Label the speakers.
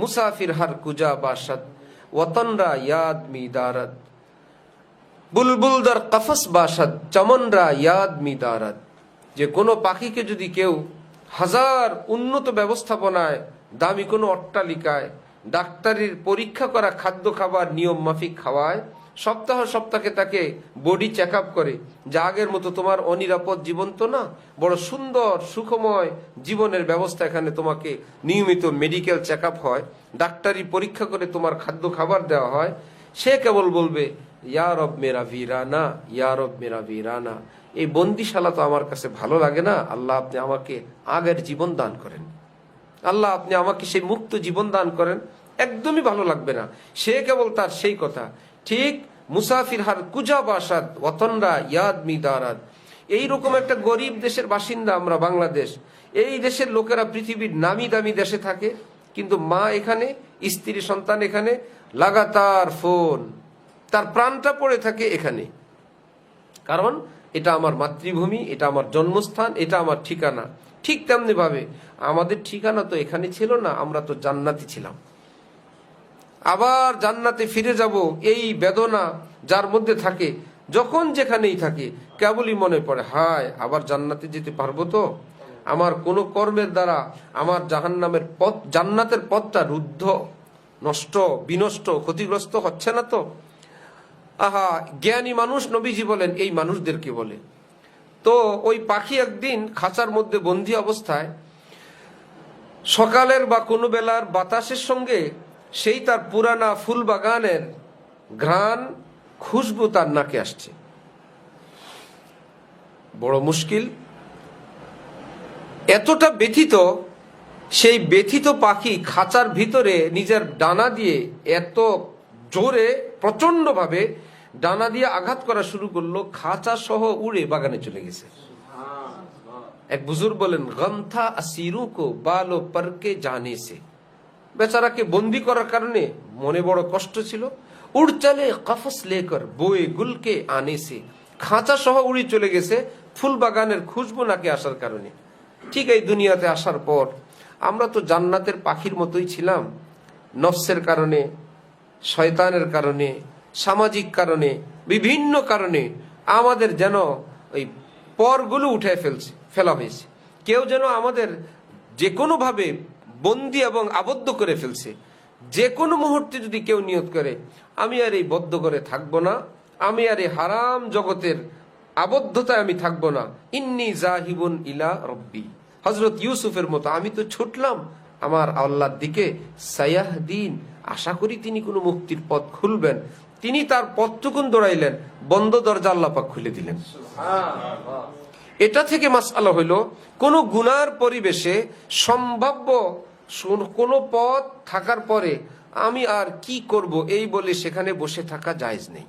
Speaker 1: মুসাফির হার কুজা বাসাদ ওতনরা ইয়াদ মিদারদ বুলবুলদার কফস বাসাদ চমনরা ইয়াদ মিদারদ যে কোনো পাখিকে যদি কেউ হাজার উন্নত ব্যবস্থাপনায়, দামি কোনো অট্টালিকায় ডাক্তারির পরীক্ষা করা খাদ্য খাবার, নিয়ম মাফিক খাওয়ায়। সপ্তাহ সপ্তাহে তাকে বডি চেক করে। যা আগের মতো তোমার অনিরাপদ জীবন তো না? বড় সুন্দর, সুখময় জীবনের ব্যবস্থা এখানে তোমাকে নিয়মিত মেডিকেল চেক হয়। ডাক্তারি পরীক্ষা করে তোমার খাদ্য খাবার দেওয়া হয়। সে কেবল বলবে ইয়ারব মেরা ভিরানা ইয়ারব মেরা ভিরানা এই বন্দিশালা তো আমার কাছে ভালো লাগে না। আল্লাহ আপনি আমাকে আগের জীবন দান করেন। আল্লাহ, আপনি আমাকে সেই মুক্ত জীবন দান করেন। একদমই ভালো লাগবে না। সে কেবল তার সেই কথা। ঠিক মুসাফির হার কুজা বাসাদ ওতনরা ইয়াদ মিদারাদ। এইরকম একটা গরিব দেশের বাসিন্দা আমরা বাংলাদেশ। এই দেশের লোকেরা পৃথিবীর নামি দামি দেশে থাকে, কিন্তু মা এখানে, স্ত্রী সন্তান এখানে, লাগাতার ফোন। তার প্রাণটা পড়ে থাকে এখানে। কারণ এটা আমার মাতৃভূমি, এটা আমার জন্মস্থান, এটা আমার ঠিকানা। ঠিক তেমনি ভাবে। আমাদের ঠিকানা তো এখানে ছিল না, আমরা তো জান্নাতি ছিলাম। আবার জান্নাতে ফিরে যাব এই বেদনা যার মধ্যে থাকে, যখন যেখানেই থাকে, কেবলই মনে পড়ে, হায়, আবার জান্নাতে যেতে পারব তো? আমার কোনো কর্মের দ্বারা আমার জাহান্নামের পথ, জান্নাতের পথটা রুদ্ধ, নষ্ট, বিনষ্ট, ক্ষতিগ্রস্ত হচ্ছে না তো? আহা, জ্ঞানী মানুষ নবীজি বলেন, এই মানুষদেরকে বলে। তো ওই পাখি একদিন খাঁচার মধ্যে বন্দি অবস্থায় সকালের বা কোনো বেলার বাতাসের সঙ্গে সেই তার পুরানা ফুল বাগানের ঘ্রাণ, খুশবু তার নাকে আসছে। বড় মুশকিল। এতটা ব্যথিত, সেই ব্যথিত পাখি খাঁচার ভিতরে নিজের ডানা দিয়ে এত জোরে প্রচন্ডভাবে ডানা দিয়ে আঘাত করা শুরু করল, খাঁচা সহ উড়ে বাগানে চলে গেছে। এক বুজুর্গ বলেন, গন্থা আসিরু কো বালো পরকে জানে সে। বেচারাকে বন্দি করার কারণে মনে বড় কষ্ট ছিল। উড় চলে, কফস লেকর, বয়ে গুলকে আনে সে। খাঁচা সহ উড়ি চলে গেছে, ফুল বাগানের খুশবু নাকে আসার কারণে। ঠিক এই দুনিয়াতে আসার পর আমরা তো জান্নাতের পাখির মতোই ছিলাম। নফসের কারণে, শয়তানের কারণে সামাজিক কারণে, বিভিন্ন কারণে আমাদের যেন ওই পরগুলো উঠে ফেলছে, ফেলা হয়েছে। কেউ যেন আমাদের যে কোনোভাবে বন্দি এবং আবদ্ধ করে ফেলছে। যে কোনো মুহূর্তে যদি কেউ নিয়ত করে, আমি আর এই বদ্ধ করে থাকব না, আমি আর এই হারাম জগতের আবদ্ধতায় আমি থাকব না। ইন্নি জাহিবুন ইলা রব্বি। হজরত ইউসুফের মতো আমি তো ছুটলাম আমার আল্লাহর দিকে, সায়াহদিন। আশা করি তিনি কোনো মুক্তির পথ খুলবেন। তিনি তার পথটুকুন দৌড়াইলেন, বন্ধ দরজা আল্লাপাক খুলে দিলেন। এটা থেকে মাসালা হইল, কোন গুনার পরিবেশে সম্ভাব্য কোনো পথ থাকার পরে আমি আর কি করব, এই বলে সেখানে বসে থাকা জায়জ নেই।